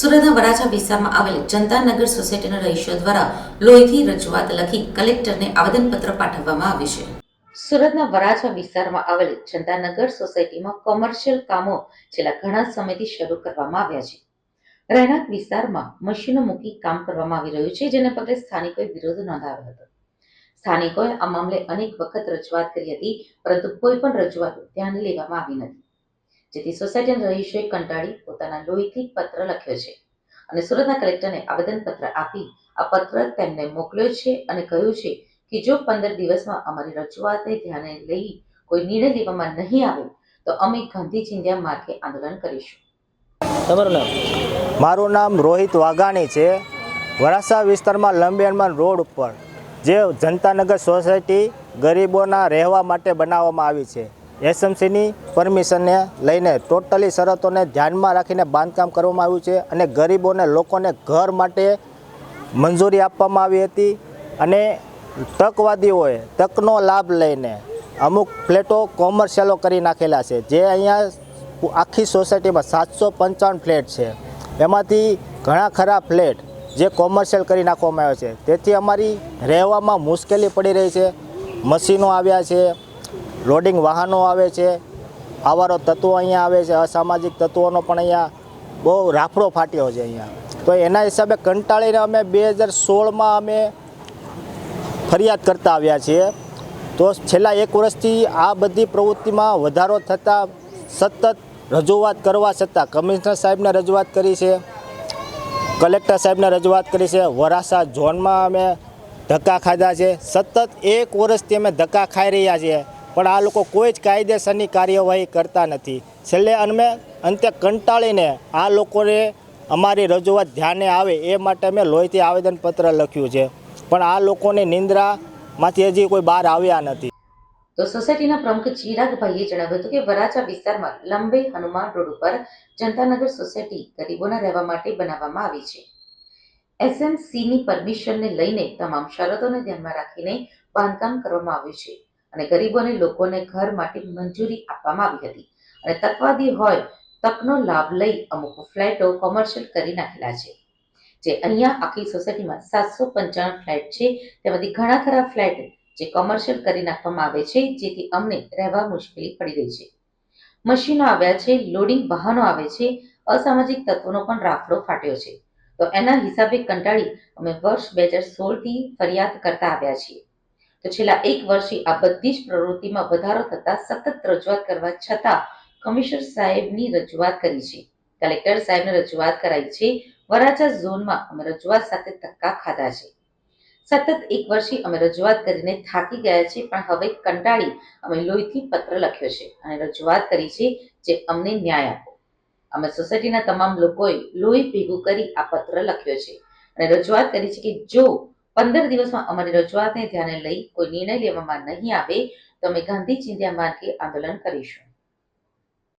સુરતના વરાછા વિસ્તારમાં આવેલ જનતાનગર સોસાયટીના રહીશો દ્વારા લોહીથી રજૂઆત લખી કલેક્ટરને આવેદનપત્ર પાઠવવામાં આવ્યું છે. સુરતના વરાછા વિસ્તારમાં આવેલ જનતાનગર સોસાયટીમાં કોમર્શિયલ કામો છેલ્લા ઘણા સમયથી શરૂ કરવામાં આવ્યા છે. રહેણાંક વિસ્તારમાં મશીનો મૂકી કામ કરવામાં આવી રહ્યું છે, જેને પગલે સ્થાનિકોએ વિરોધ નોંધાવ્યો હતો. સ્થાનિકોએ આ મામલે અનેક વખત રજૂઆત કરી હતી, પરંતુ કોઈ પણ રજૂઆત ધ્યાને લેવામાં આવી નથી. જેથી સોસાયટીના રહીશોએ કંટાળી પોતાના લોહીથી પત્ર લખ્યો છે અને સુરતના કલેક્ટરને આવેદનપત્ર આપી આ પત્ર તેમને મોકલ્યો છે અને કહ્યું છે કે જો પંદર દિવસમાં અમારી રજૂઆતને ધ્યાને લઈ કોઈ નિર્ણય લેવામાં નહીં આવે તો અમે ગાંધી ચિંધ્યા માર્ગે આંદોલન કરીશું. તમારું નામ? મારું નામ રોહિત વાઘાણી છે. વરાસા વિસ્તારમાં લંબી હનુમાન રોડ ઉપર જે જનતાનગર સોસાયટી ગરીબોના રહેવા માટે બનાવવામાં આવી છે. એસએમસીની પરમિશનને લઈને ટોટલી શરતોને ધ્યાનમાં રાખીને બાંધકામ કરવામાં આવ્યું છે અને ગરીબોને લોકોને ઘર માટે મંજૂરી આપવામાં આવી હતી અને તકવાદીઓએ તકનો લાભ લઈને અમુક ફ્લેટો કોમર્શિયલો કરી નાખેલા છે. જે અહીંયા આખી સોસાયટીમાં સાતસો પંચાવન ફ્લેટ છે. એમાંથી ઘણા ખરા ફ્લેટ જે કોમર્શિયલ કરી નાખવામાં આવ્યા છે. તેથી અમારી રહેવામાં મુશ્કેલી પડી રહી છે. મશીનો આવ્યા છે. લોડિંગ વાહનો આવે છે, આવારો તત્વો અહીંયા આવે છે, અસામાજિક તત્વોનો પણ અહીંયા બહુ રાફડો ફાટ્યો છે અહીંયા. તો એના હિસાબે કંટાળીને અમે બે હજાર સોળમાં અમે ફરિયાદ કરતા આવ્યા છીએ. તો છેલ્લા એક વર્ષથી આ બધી પ્રવૃત્તિમાં વધારો થતાં સતત રજૂઆત કરવા છતાં કમિશનર સાહેબને રજૂઆત કરી છે, કલેક્ટર સાહેબને રજૂઆત કરી છે, વરાસા ઝોનમાં અમે ધક્કા ખાધા છે. સતત એક વર્ષથી અમે ધક્કા ખાઈ રહ્યા છીએ. પણ આ લોકો કોઈ જ કાયદેસરની કાર્યવાહી કરતા નથી. છેલ્લે અમે અંતે કંટાળીને આ લોકોને અમારી રજૂઆત ધ્યાને આવે એ માટે અમે લોહીથી આવેદનપત્ર લખ્યું છે. પણ આ લોકોની નિંદ્રામાંથી હજી કોઈ બહાર આવ્યા નથી. તો સોસાયટીના પ્રમુખ ચિરાગભાઈએ જણાવ્યું હતું કે વરાછા વિસ્તારમાં લંબે હનુમાન રોડ ઉપર જનતાનગર સોસાયટી ગરીબોના રહેવા માટે બનાવવામાં આવી છે. એસએમસીની પરમિશનને લઈને તમામ શરતોને ધ્યાનમાં રાખીને બાંધકામ કરવામાં આવ્યું છે. અને ગરીબોને લોકોને ઘર માટે મંજૂરી આપવામાં આવી હતી. અને તકવાદી હોય, તકનો લાભ લઈ અમુક ફ્લેટો કોમર્શિયલ કરી નાખેલા છે. જે અહીંયા આખી સોસાયટીમાં સાતસો પંચાણું ફ્લેટ છે. તેમાંથી ઘણા ખરા ફ્લેટ જે કોમર્શિયલ કરી નાખવામાં આવે છે, જેથી અમને રહેવા મુશ્કેલી પડી રહી છે. મશીનો આવ્યા છે, લોડિંગ વાહનો આવે છે, અસામાજિક તત્વોનો પણ રાફડો ફાટ્યો છે. તો એના હિસાબે કંટાળી અમે વર્ષ બે હજાર સોળથી ફરિયાદ કરતા આવ્યા છીએ. તો છેલ્લા એક વર્ષથી આ બધી જ પ્રવૃત્તિમાં વધારો થતા સતત રજૂઆત કરવા છતાં કમિશનર સાહેબની રજૂઆત કરી છે. કલેક્ટર સાહેબને રજૂઆત કરાઈ છે. વરાછા ઝોનમાં અમે રજૂઆત સાથે ધક્કા ખાધા છે. સતત એક વર્ષથી અમે રજૂઆત કરીને થાકી ગયા છે પણ હવે કંટાળી અમે લોહીથી પત્ર લખ્યો છે અને રજૂઆત કરી છે જે અમને ન્યાય આપો. અમે સોસાયટીના તમામ લોકોએ લોહી ભેગું કરી આ પત્ર લખ્યો છે અને રજૂઆત કરી છે કે જો પંદર દિવસમાં અમારી રજૂઆતને ધ્યાને લઈ કોઈ નિર્ણય લેવામાં નહીં આવે, તો અમે ગાંધી ચિંધ્યા માર્ગે આંદોલન કરીશું.